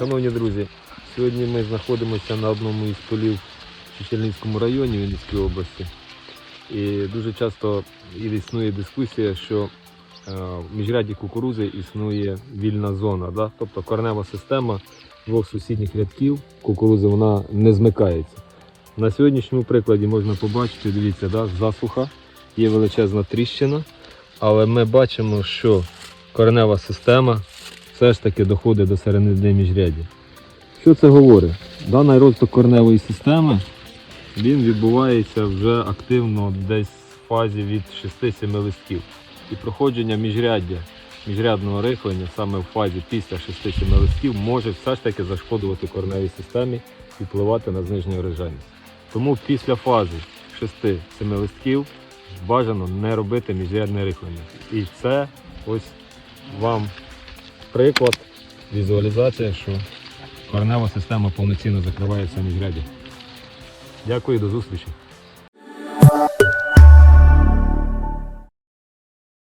Шановні друзі, сьогодні ми знаходимося на одному із полів в Чечельницькому районі Вінницької області. І дуже часто існує дискусія, що е, в міжряді кукурузи існує вільна зона, да? тобто коренева система двох сусідніх рядків кукурузи вона не змикається. На сьогоднішньому прикладі можна побачити, дивіться, да? засуха, є величезна тріщина, але ми бачимо, що коренева система все ж таки доходить до середини міжряддя. Що це говорить? Даний розвиток кореневої системи він відбувається вже активно десь в фазі від 6-7 листків. І проходження міжряддя, міжрядного рихлення саме в фазі після 6-7 листків може все ж таки зашкодувати кореневій системі і впливати на зниження урожайності. Тому після фази 6-7 листків бажано не робити міжрядне рихлення. І це ось вам приклад візуалізація, що коренева система повноцінно закривається міжряді. Дякую, до зустрічі.